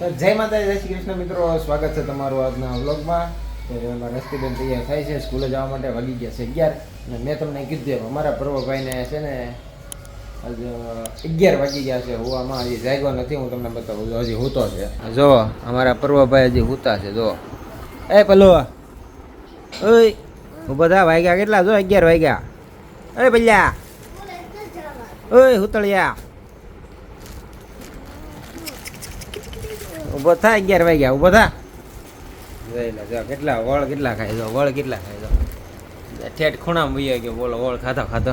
તો જય માતા જય શ્રી કૃષ્ણ મિત્રો. સ્વાગત છે તમારું આજના વ્લોગમાં. તો એમાં રસ્તીબેન તૈયાર થાય છે, સ્કૂલે જવા માટે વાગી ગયા છે અગિયાર. અને મેં તમને કીધું અમારા પ્રભુભાઈને છે ને અગિયાર વાગી ગયા છે. હુવામાં હજી જાગ્યો નથી, હું તમને બતાવું. હજી હૂતો છે. જો, અમારા પર્વભાઈ હજી હૂતા છે, જો. એ પલો ઓય, હું બધા વાગ્યા કેટલા? જો, અગિયાર વાગ્યા. અરે ભલ્યા ઓય, હુતળિયા. ઊભો થા અગિયાર વાગ્યા ઊભો થા. જોઈ લે જો કેટલા વળ કેટલા ખાય જો વળ કેટલા ખાય જો ઠેઠ ખૂણામાં વહી ગયો બોલો વળ ખાતો ખાતો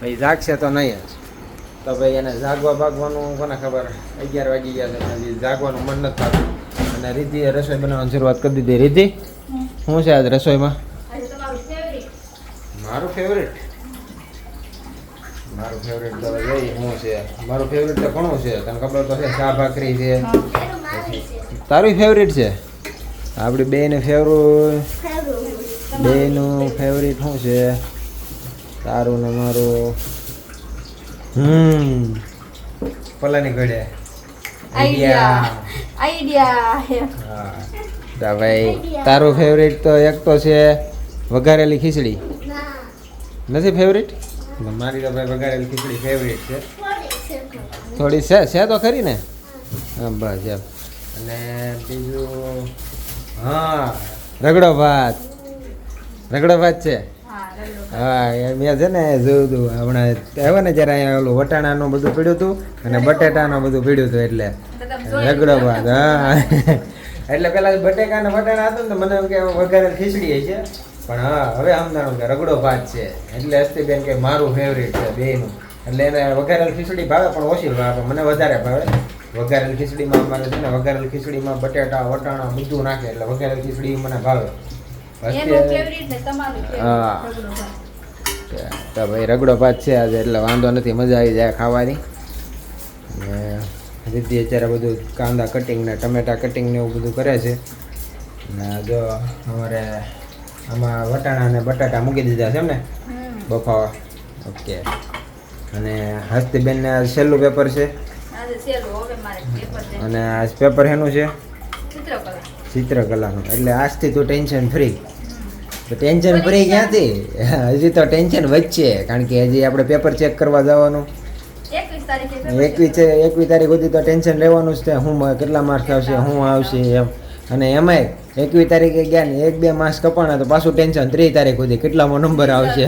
ભાઈ જાગશે તો નહીં જ. તો ભાઈ એને જાગવા ભાગવાનું કોને ખબર? અગિયાર વાગી ગયા છે હજી જાગવાનું મન નથી થતું. અને રીધિએ રસોઈ બનાવવાની શરૂઆત કરી દીધી. રીધિ શું છે આજ રસોઈમાં? આજે તમારું ફેવરિટ મારું ફેવરેટ મારું ફેવરેટ તો એ જોઈ શું છે. મારું ફેવરેટ તો ઘણું છે. તને ખબર તો છે ચા ભાખરી છે તારું ફેવરેટ છે? આપણી બેને ફેવરિટ બેનું ફેવરિટ શું છે? તારું ને મારું. હમ. પલાની ઘડે. આઈડિયા આઈડિયા હા. તો ભાઈ તારું ફેવરેટ તો એક તો છે વઘારેલી ખીચડી. નથી ફેવરેટ મારી તો ભાઈ વઘારેલી ખીચડી ફેવરેટ છે. થોડી છે છે તો ખરી ને? હા બસ એમ. અને બીજું હા. રગડો ભાત. રગડો ભાત છે? હા એ મેં છે ને જોયું હતું હમણાં આવ્યો ને જ્યારે અહીંયા ઓલું વટાણાનું બધું પીડ્યું હતું અને બટેટાનું બધું પીડ્યું હતું એટલે. રગડો ભાત હા. એટલે પેલા બટેકા ને વટાણા હતું ને મને એમ કે વઘારે ખીચડી છે. પણ હા હવે સમજાણું કે રગડો ભાત છે. એટલે હસ્તીબેન કે મારું ફેવરેટ છે બેનું એટલે એને વઘારેલ ખીચડી ભાવે પણ ઓછી ભાવે મને વધારે ભાવે. વઘારેલ ખીચડીમાં અમારે છે ને વઘારેલ ખીચડીમાં બટેટા વટાણા બધું નાખે એટલે વઘારેલ ખીચડી મને ભાવે. હસ્તી- હા. તો ભાઈ રગડો ભાત છે આજે એટલે વાંધો નથી મજા આવી જાય ખાવાની. ને રીતિ અત્યારે બધું કાંદા કટિંગ ને ટમેટા કટિંગ ને એવું બધું કરે છે. ને જો અમારે આમાં વટાણા ને બટાટા મૂકી દીધા છે એમ ને બફાવા. ઓકે. અને હસ્તીબેનને આજે છેલ્લું પેપર છે. અને આ પેપર એનું છે? ચિત્રકલાનું. એટલે આજથી તું ટેન્શન ફ્રી તો ટેન્શન ફ્રી ક્યાંથી? હજી તો ટેન્શન વચ્ચે કારણ કે હજી આપણે પેપર ચેક કરવા જવાનું. એકવીસ એકવીસ તારીખ સુધી તો ટેન્શન રહેવાનું જ છે હું કેટલા માર્ક્સ આવશે હું આવશે એમ. અને એમાંય એકવીસ તારીખે ગયા ને એક બે માસ કપાણા તો પાછું ટેન્શન ત્રીસ તારીખ સુધી કેટલામાં નંબર આવશે?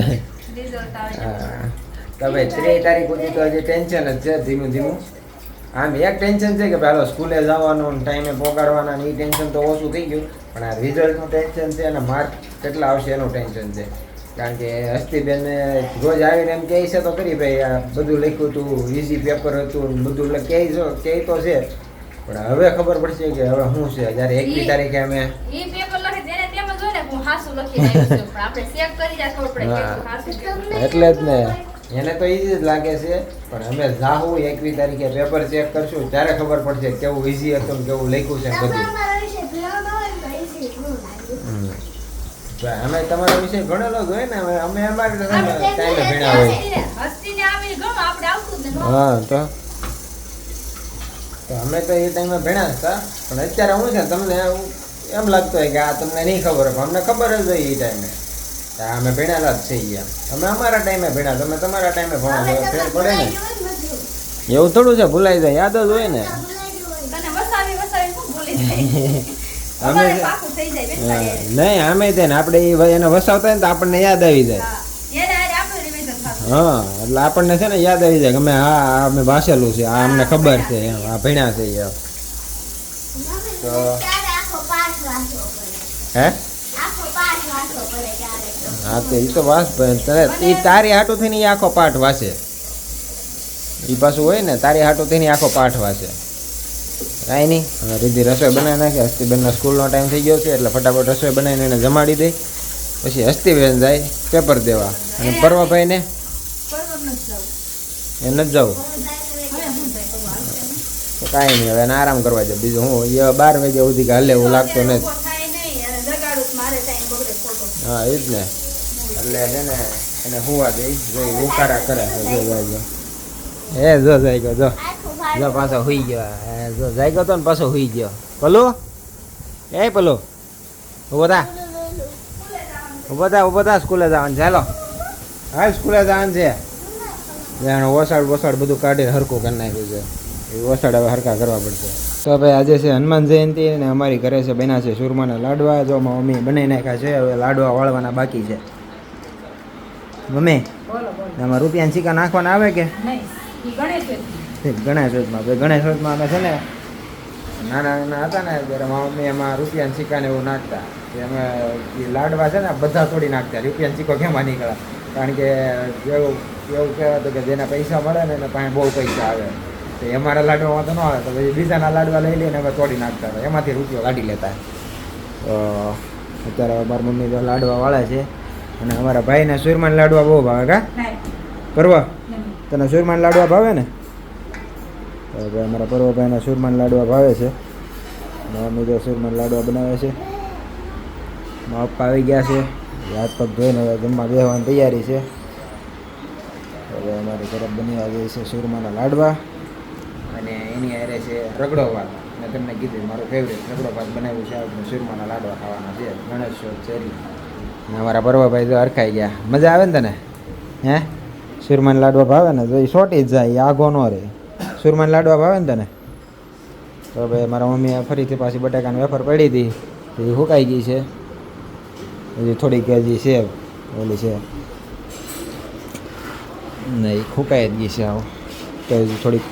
તમે ત્રીસ તારીખ સુધી તો હજી ટેન્શન જ છે ધીમું ધીમું. આમ એક ટેન્શન છે કે પેલો સ્કૂલે જવાનું ટાઈમે પહોંચાડવાના એ ટેન્શન તો ઓછું થઈ ગયું. પણ આ રિઝલ્ટનું ટેન્શન છે અને માર્ક કેટલા આવશે એનું ટેન્શન છે. કારણ કે હસ્તીબેને રોજ આવીને એમ કહે છે તો કરી ભાઈ આ બધું લખ્યું હતું ઇઝી પેપર હતું બધું કહે કહે તો છે. પણ હવે ખબર પડશે કે હવે શું છે. જ્યારે એકવી તારીખે અમે એટલે જ ને. એને તો ઈઝી જ લાગે છે પણ અમે જાહું એકવી તારીખે પેપર ચેક કરશું ત્યારે ખબર પડશે કેવું ઈઝી હતું કેવું લખ્યું છે બધું. અમે તમારા વિશે ભણેલો જ હોય ને અમે અમે અમારી ટાઈમે ભણ્યા હોય. હા તો. તો અમે તો એ ટાઈમે ભણ્યા હતા પણ અત્યારે હું છે ને તમને એમ લાગતું હોય કે આ તમને નહીં ખબર અમને ખબર જ હોય એ ટાઈમે અમે ભણેલા જ છે એમ. અમે અમારા ટાઈમે ભણ્યા તમે તમારા ટાઈમે ભણો ફેર પડે ને. એવું થોડું છે ભૂલાઈ જાય યાદ જ હોય ને. અમે. નહીં તે ને આપણે એ એને વસાવતા હોય ને તો આપણને યાદ આવી જાય. હા. એટલે આપણને છે ને યાદ આવી જાય કે અમે હા અમે વાંચેલું છે આ અમને ખબર છે આ ભણ્યા છે હે? હા, તો એ તો વાસ તને એ તારી હાટો થઈને આખો પાઠ વાંચે. એ પાછું હોય ને, તારી હાટો થઈને આખો પાઠ વાસે કાંઈ નહીં. હવે રીધી રસોઈ બનાવી નાખી, હસ્તીબેનનો સ્કૂલનો ટાઈમ થઈ ગયો છે, એટલે ફટાફટ રસોઈ બનાવીને એને જમાડી દે પછી હસ્તીબેન જાય પેપર દેવા. અને પરવાભાઈને. એ નથી જવું? તો કાંઈ નહીં, હવે એને આરામ કરવા જાય બીજું હું, એ બાર વાગ્યા સુધી હાલે એવું લાગતું નથી. હા, એ જ ને. એટલે છે ને એને હુવા દે જોઈ ઉકારા કરે છે જો જો જાય ગયો જો. જો પાછો હુઈ ગયો. હે, જો ગયો તો ને પાછો હુઈ ગયો. પલો એ પલો ઊભો થા. ઊભો થા ઊભો થા સ્કૂલે જવાનું ચાલો હા સ્કૂલે જવાનું છે. જાણે ઓસાડ વસાડ બધું કાઢીને હરકું કરી નાખ્યું છે. એ ઓસાડ હવે હરકા કરવા પડશે. તો ભાઈ આજે છે હનુમાન જયંતિ અને અમારી ઘરે છે બન્યા છે સુરમાના લાડવા. જો મમ્મી બનાવી નાખ્યા છે હવે લાડવા વાળવાના બાકી છે. મમ્મી એમાં આમાં રૂપિયાની સિક્કા નાખવાના આવે કે? નહીં ઈ ગણેશ ગણેશ ચોથમાં ગણેશ ચોથમાં અમે છે ને નાના નાના હતા ને ત્યારે મમ્મી એમાં રૂપિયાની સિક્કા ને એવું નાખતા. કે અમે એ લાડવા છે ને બધા તોડી નાખતા. રૂપિયાનો સિક્કો કેમાં નીકળે? કારણ કે એવું એવું કહેવાતું કે જેના પૈસા મળે ને એને પાસે બહુ પૈસા આવે. તો અમારા લાડવામાં તો ન આવે તો પછી બીજાના લાડવા લઈ લઈને અમે તોડી નાખતા હતા. એમાંથી રૂપિયો કાઢી લેતા. અત્યારે મારી મમ્મી તો લાડવા વાળે છે. અને અમારા ભાઈને સુરમાન લાડવા બહુ ભાવે કા? નહીં, તને સુરમાન લાડવા ભાવે ને? તો ભાઈ અમારા પર્વભાઈના સુરમાન લાડવા ભાવે છે. મમ્મી જો સુરમાન લાડવા બનાવે છે. મારા પપ્પા આવી ગયા છે. હાથ પગ ધોઈને હવે જમવા બેહવાની તૈયારી છે. હવે અમારી તરફ બની આવી છે સુરમાના લાડવા. અને એની હારે છે રગડો ભાત. મેં તમને કીધું મારું ફેવરેટ રગડો ભાત બનાવ્યું છે. આપણે સુરમાના લાડવા ખાવાના છે. ગણેશ ચોથ. અને અમારા પર્વભાઈ જો હરખાઈ ગયા. મજા આવે ને તને? હે? સુરમાન લાડવા ભાવે ને તો એ સોટી જ જાય આઘો ન રહે સુરમાન લાડવા ભાવે ને તને? તો ભાઈ મારા મમ્મીએ ફરીથી પાછી બટાકાની વેફર પડી હતી એ સુકાઈ ગઈ છે. હજી થોડીક હજી છે, ઓલી છે. નહીં ફૂકાઈ જ ગઈ છે આવું. તો હજી થોડીક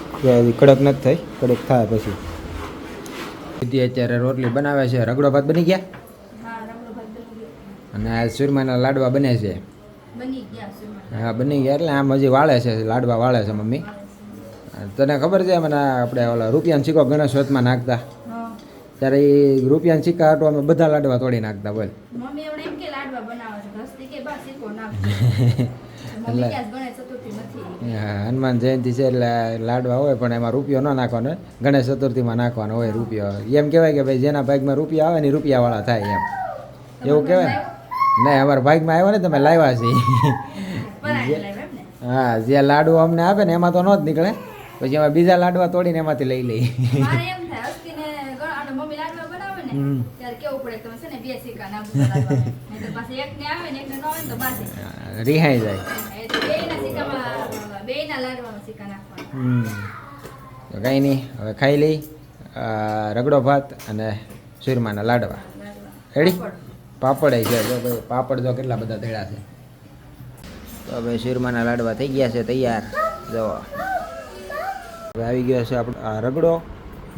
કડક નથી થઈ, કડક થાય પછી. અત્યારે રોટલી બનાવે છે, રગડો ભાત બની ગયા હા, રમણો ભાઈ બની ગયો. અને આ સુરમાના લાડવા બને છે. હા બની ગયા એટલે આમ હજી વાળે છે લાડવા વાળે છે મમ્મી. તને ખબર છે મને આપણે ઓલા રૂપિયાનો સિક્કો ગણેશ વચમાં નાખતા. ત્યારે એ રૂપિયાના સિક્કા હતો અમે બધા લાડવા તોડી નાખતા બોલ. હા, હનુમાન જયંતિ છે એટલે લાડવા હોય પણ એમાં રૂપિયો ન નાખવાનો. ગણેશ ચતુર્થીમાં નાખવાનો હોય રૂપિયો. એમ કહેવાય કે ભાઈ જેના ભાગમાં રૂપિયા આવે ને રૂપિયાવાળા થાય એમ. એવું કહેવાય? ને નહીં અમારા ભાગમાં આવ્યો ને તમે લાવ્યા છે? હા જે લાડુ અમને આપે ને એમાં તો ન જ નીકળે. પછી અમે બીજા લાડવા તોડીને એમાંથી લઈ લઈ. રિહાઈ જાય. તો નહીં હવે ખાઈ લઈ રગડો ભાત અને સુરમાના લાડવા. રેડી પાપડ. છે. જો ભાઈ, પાપડ જો કેટલા બધા તેડા છે. તો હવે શિરમાના લાડવા થઈ ગયા છે, તૈયાર. જો. હવે આવી ગયો છે આપણો આ રગડો.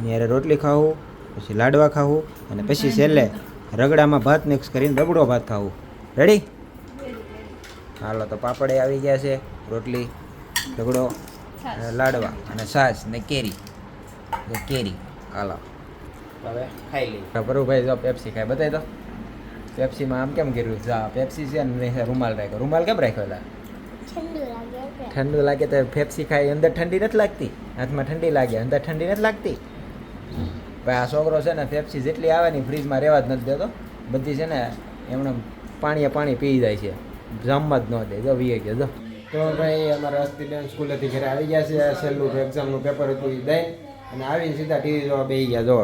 ત્યારે રોટલી ખાવું, પછી લાડવા ખાવું, અને પછી છેલ્લે રગડામાં ભાત મિક્સ કરીને રગડો ભાત ખાવું. રેડી હાલો, તો પાપડે આવી ગયા છે, રોટલી, રગડો લાડવા, અને છાશ, ને કેરી. કેરી. હાલો. હવે ખાઈ લઈ પ્રભુભાઈ જો પેપ્સી ખાય. બતાવી તો પેપ્સીમાં આમ કેમ કર્યું? જા પેપ્સી છે ને રૂમાલ રાખ્યો. રૂમાલ કેમ રાખ્યો લા ઠંડુ લાગે તો પેપ્સી ખાય અંદર ઠંડી નથી લાગતી. હાથમાં ઠંડી લાગે અંદર ઠંડી નથી લાગતી. ભાઈ આ છોકરો છે ને પેપ્સી જેટલી આવે ને ફ્રીજમાં રહેવા જ નથી દેતો. બધી છે ને એમણે પાણીએ પાણી પી જાય છે. જમવા જ ન દે. જો વીએ ગયો જો. તો ભાઈ અમારા હસ્તીબેન સ્કૂલેથી ઘરે આવી ગયા છે. છેલ્લું એક્ઝામનું પેપર હતું એ દઈ અને આવીને સીધા ટીવી જોવા બેસી ગયા જો.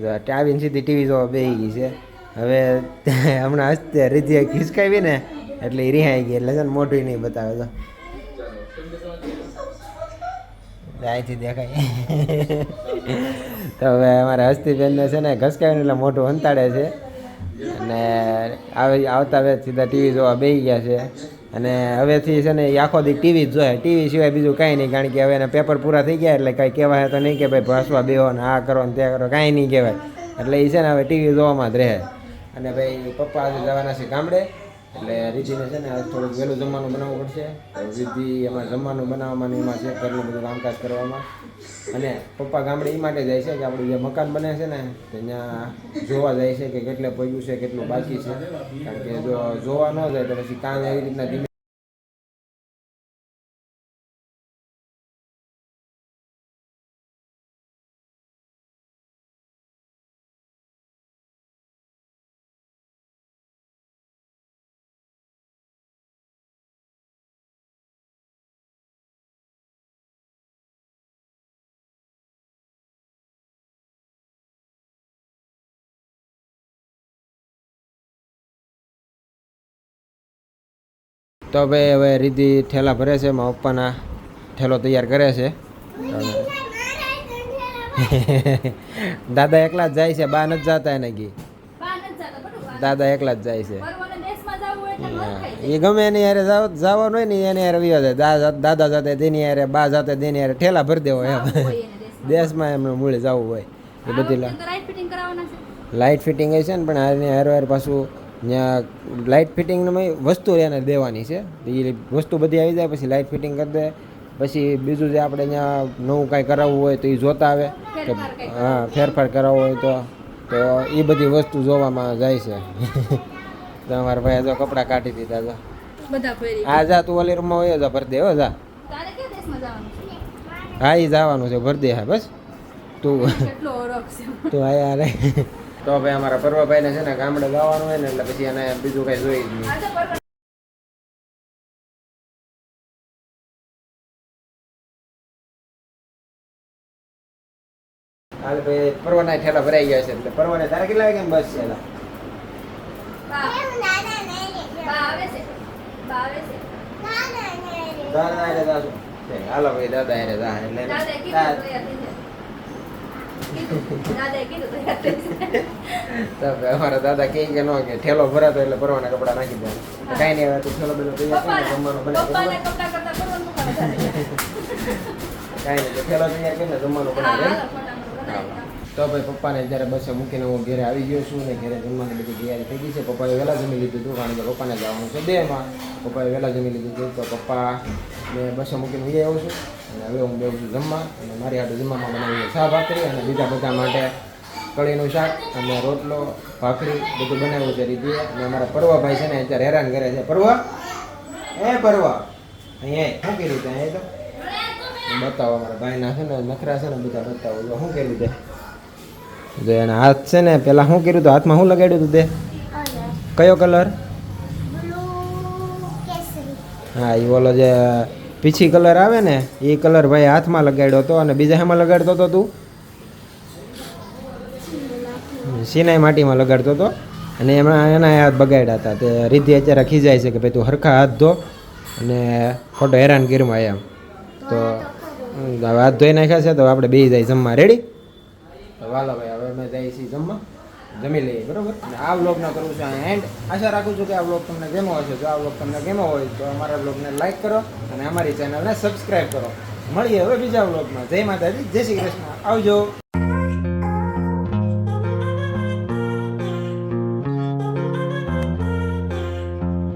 જો આવીને સીધી ટીવી જોવા બેસી ગઈ છે. હવે હમણાં હસ્તે રીધિએ ખિસકાવી ને એટલે એ રિહાઈ ગઈ. એટલે છે ને મોઢું નહીં બતાવે તો. અહીંથી દેખાય. તો હવે અમારા હસ્તીબેનને છે ને ઘસકાવીને એટલે મોઢું અંતાડે છે. અને આવે, આવતા હવે સીધા ટીવી જોવા બેસી ગયા છે. અને હવેથી છે ને આખો દી ટીવી જ જોઈએ ટીવી સિવાય બીજું કાંઈ નહીં, કારણ કે હવે એના પેપર પૂરા થઈ ગયા એટલે કાંઈ કહેવાય તો નહીં કે ભાઈ ભાસવા બેહો ને આ કરો ને તે કરો, કાંઈ નહીં કહેવાય. એટલે એ છે ને હવે ટીવી જોવામાં જ રહે. અને ભાઈ પપ્પા આજે જવાના છે ગામડે. એટલે રીતિને છે ને થોડુંક વહેલું જમવાનું બનાવવું પડશે. તો એમાં જમવાનું બનાવવામાં એમાં છે ઘરનું બધું કામકાજ કરવામાં. અને પપ્પા ગામડે એ માટે જાય છે કે આપણું જે મકાન બને છે ને, તો ત્યાં જોવા જાય છે કે કેટલે પગ્યું છે, કેટલું બાકી છે. કારણ કે જો જોવા ન જાય તો પછી કામ એવી રીતના ધીમે તો ભાઈ હવે રીધિ ઠેલા ભરે છે મારા પપ્પાના ઠેલો તૈયાર કરે છે દાદા એકલા જ જાય છે બા નથી જતા એને જાતા, બરોબર. દાદા એકલા જ જાય છે. એ ગમે એની યારે જાવ- જવાનું હોય ને એને યારે વિયો જાય દાદા સાથે તેની યારે બા જાતે તેની યારે ઠેલા ભરી દેવો એમ દેશમાં. એમને મૂળે જવું હોય એ બધી. લાઇટ ફિટિંગ હોય છે ને પણ આની હારે હારે પાછું ત્યાં લાઇટ ફિટિંગમાં વસ્તુ એને દેવાની છે. એ વસ્તુ બધી આવી જાય પછી લાઇટ ફિટિંગ કરી દે. પછી બીજું જે આપણે ત્યાં નવું કાંઈ કરાવવું હોય તો એ જોતા આવે. કે હા ફેરફાર કરાવવો હોય તો. તો એ બધી વસ્તુ જોવામાં જાય છે. તમારા ભાઈ જો કપડાં કાઢી દીધા બધા આ જા તું ઓલી રૂમમાં હોય જા ભરદે હો જા? હા એ જવાનું છે ભરદે હા બસ. તું તું આયા રે. તો ભાઈ અમારા પર્વભાઈને છે ને ગામડે જવાનું હોય ને એટલે પછી એને બીજું કઈ જોઈ જ નહીં પરવા- હાલ ભાઈ પરવાના ઠેલા ભરાઈ ગયા છે એટલે પરવાને તારે કેટલા વાગે બસ છે હાલો ભાઈ દાદા એટલે તો અમારા દાદા કે કે નો કે ઠેલો ભરાતો એટલે ભરવાના કપડા નાખી દે. કાંઈ નહીં આવે તું ઠેલો બેલો તૈયાર જમવાનું બને. કઈ નહીં ઠેલો તૈયાર કરીને જમવાનું હા, તો ભાઈ પપ્પાને જ્યારે બસે મૂકીને હું ઘરે આવી ગયો છું ને ઘરે જમવાની બધી તૈયારી થઈ ગઈ છે. પપ્પાએ વહેલા જમી લીધું હતું કારણ કે પપ્પાને જવાનું છે બેમાં. પપ્પાએ વહેલા જમી લીધું હતું તો પપ્પા મેં બસે મૂકીને હું આવું છું. અને હવે હું બેવું છું જમવા. અને મારી હાટે જમવામાં બનાવી શાક ભાખરી અને બીજા બધા માટે કળીનું શાક અને રોટલો, ભાખરી બધું બનાવ્યું છે રીતિએ. અને અમારા પરવાભાઈ છે ને અત્યારે હેરાન કરે છે. પરવા? એ પરવા? અહીંયા શું કર્યું ત્યાં? એ તો? બતાવો, અમારા ભાઈના છે ને નખરા છે ને બધા બતાવો. શું કર્યું તે જો એના હાથ છે ને, પેલા શું કર્યું હતું હાથમાં શું લગાડ્યું હતું તે? કયો કલર? હા એ ઓલો જે પીછી કલર આવે ને એ કલર ભાઈ હાથમાં લગાડ્યો હતો અને બીજા હેમાં લગાડતો હતો તું? સિનાઈ માટીમાં લગાડતો હતો અને એમાં એના હાથ બગાડ્યા હતા. તે રીતિ અત્યારે ખીજાય છે કે ભાઈ તું હરખા હાથ ધો અને ખોટો હેરાન કર્યું એમ. તો હાથ ધોઈ નાખ્યા છે, તો આપણે બે જાય જમવા. રેડી તો વાલો ભાઈ, હવે અમે જઈએ છીએ જમવા. જમી લઈએ, બરાબર? અને આ વ્લોગને કરું છું એન્ડ આશા રાખું છું કે આ વ્લોગ તમને ગેમો હશે. જો આ વ્લોગ તમને ગેમો હોય, તો અમારા વ્લોગને લાઇક કરો અને અમારી ચેનલને સબસ્ક્રાઈબ કરો. મળીએ હવે બીજા વ્લોગમાં જય માતાજી, જય શ્રી કૃષ્ણ. આવજો.